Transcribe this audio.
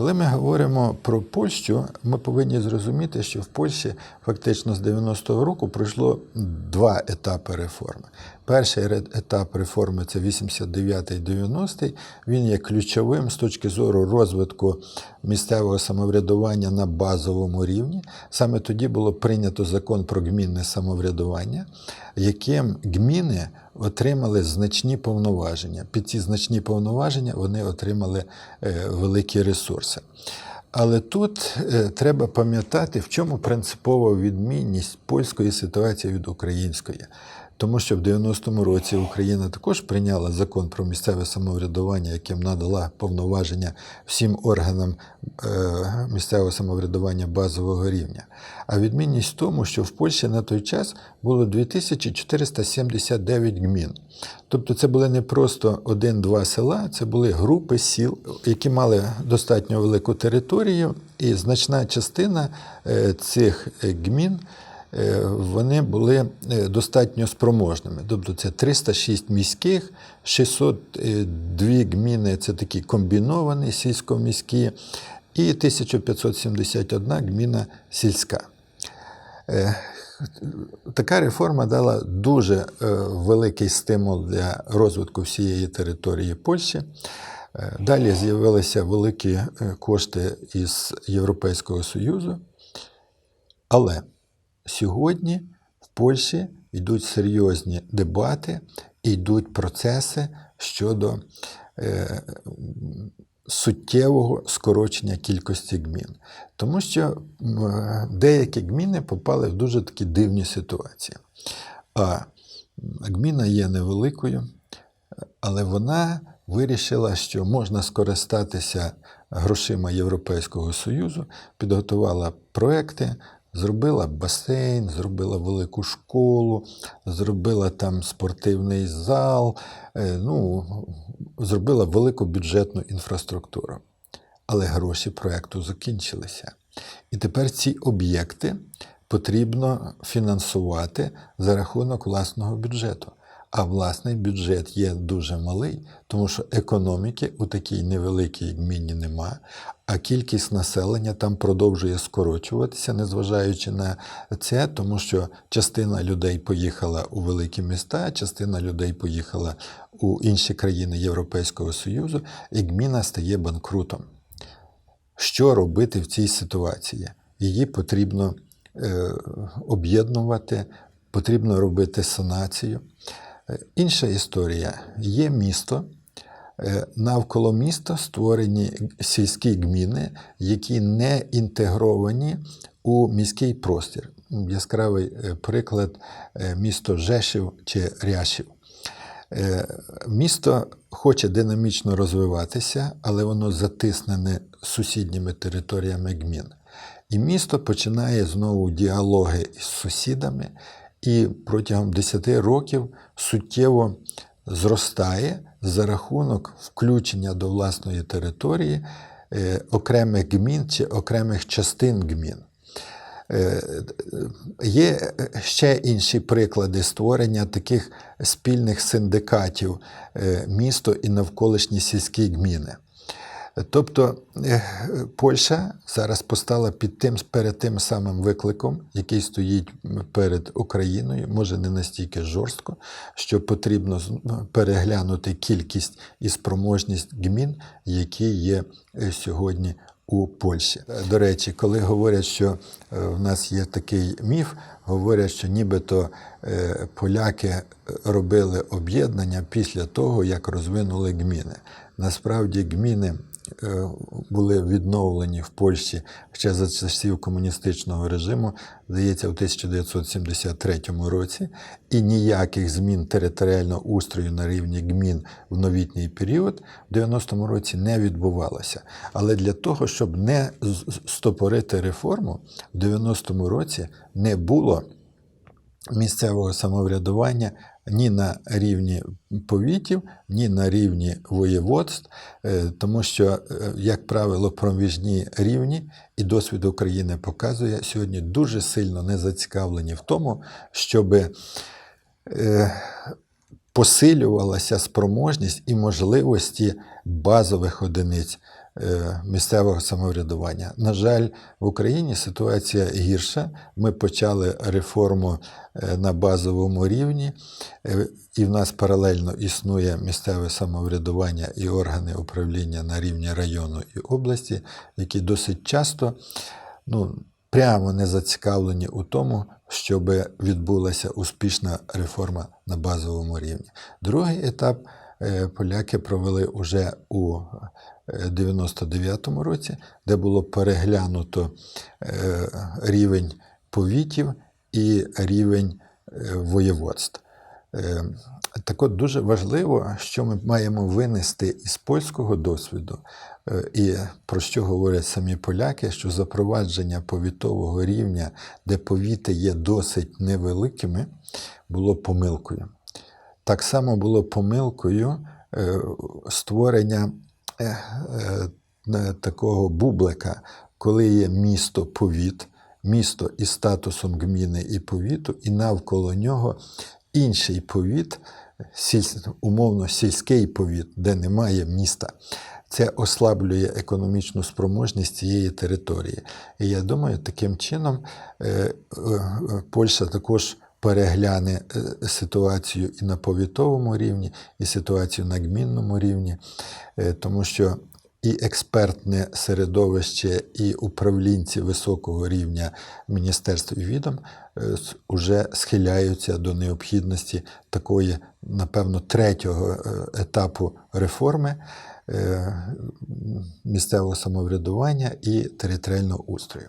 Коли ми говоримо про Польщу, ми повинні зрозуміти, що в Польщі фактично з 90-го року пройшло два етапи реформи. Перший етап реформи це 89-й 90-й. Він є ключовим з точки зору розвитку місцевого самоврядування на базовому рівні. Саме тоді було прийнято закон про гмінне самоврядування, яким гміни отримали значні повноваження. Під ці значні повноваження вони отримали е, великі ресурси. Але тут е, треба пам'ятати, в чому принципова відмінність польської ситуації від української. Тому що в 90-му році Україна також прийняла закон про місцеве самоврядування, яким надала повноваження всім органам е, місцевого самоврядування базового рівня. А відмінність в тому, що в Польщі на той час було 2479 гмін. Тобто це були не просто один-два села, це були групи сіл, які мали достатньо велику територію, і значна частина е, цих е, гмін вони були е, достатньо спроможними. Тобто це 306 міських, 602 гміни це такі комбіновані сільськоміські, і 1571 гміна сільська. Е, Така реформа дала дуже е, великий стимул для розвитку всієї території Польщі. Е, Далі з'явилися великі е, кошти із Європейського Союзу. Але сьогодні в Польщі йдуть серйозні дебати йдуть процеси щодо е, суттєвого скорочення кількості гмін. Тому що деякі гміни попали в дуже такі дивні ситуації. А гміна є невеликою, але вона вирішила, що можна скористатися грошима Європейського Союзу, підготувала проекти, зробила басейн, зробила велику школу, зробила там спортивний зал, е, ну, зробила велику бюджетну інфраструктуру. Але гроші проекту закінчилися. І тепер ці об'єкти потрібно фінансувати за рахунок власного бюджету. А власний бюджет є дуже малий, тому що економіки у такій невеликій гміні нема, а кількість населення там продовжує скорочуватися, незважаючи на це, тому що частина людей поїхала у великі міста, частина людей поїхала у інші країни Європейського Союзу, і гміна стає банкрутом. Що робити в цій ситуації? Її потрібно е, об'єднувати, потрібно робити санацію. Е, Інша історія є місто. Е, Навколо міста створені сільські гміни, які не інтегровані у міський простір. Яскравий е, приклад місто Жешів чи Ряшів. Місто хоче динамічно розвиватися, але воно затиснене сусідніми територіями гмін. І місто починає знову діалоги із сусідами, і протягом 10 років суттєво зростає за рахунок включення до власної території е, окремих гмін чи окремих частин гмін. Е, Є ще інші приклади створення таких спільних синдикатів е, місто і навколишні сільські гміни. Тобто е, Польща зараз постала під тим, перед тим самим викликом, який стоїть перед Україною, може не настільки жорстко, що потрібно з- переглянути кількість і спроможність гмін, які є е, сьогодні у Польщі. Е, До речі, коли говорять, що в нас є такий міф, говорять, що нібито поляки робили об'єднання після того, як розвинули гміни. Насправді гміни були відновлені в Польщі ще за часів комуністичного режиму, здається, в 1973 році, і ніяких змін територіального устрою на рівні гмін в новітній період в 90-му році не відбувалося. Але для того, щоб не стопорити реформу, в 90-му році не було місцевого самоврядування ні на рівні повітів, ні на рівні воєводств, е, тому що, е, як правило, проміжні рівні і досвід України показує сьогодні дуже сильно не зацікавлені в тому, щоб посилювалася спроможність і можливості базових одиниць е, місцевого самоврядування. На жаль, в Україні ситуація гірша. Ми почали реформу е, на базовому рівні, е, і в нас паралельно існує місцеве самоврядування і органи управління на рівні району і області, які досить часто ну, прямо не зацікавлені у тому, щоб відбулася успішна реформа на базовому рівні. Другий етап е, поляки провели уже у е, 99-му році, де було переглянуто е, рівень повітів і рівень е, воєводств. Е, Так от дуже важливо, що ми маємо винести із польського досвіду, і про що говорять самі поляки, що запровадження повітового рівня, де повіти є досить невеликими, було помилкою. Так само було помилкою створення такого бублика, коли є місто повіт, місто із статусом гміни і повіту, і навколо нього інший повіт, умовно сільський повіт, де немає міста. Це ослаблює економічну спроможність цієї території. І я думаю, таким чином е, е, е, Польща також перегляне е, ситуацію і на повітовому рівні, і ситуацію на гмінному рівні, е, тому що і експертне середовище, і управлінці високого рівня міністерств і відом е, с- уже схиляються до необхідності такої, напевно, третього е, етапу реформи е, місцевого самоврядування і територіального устрою.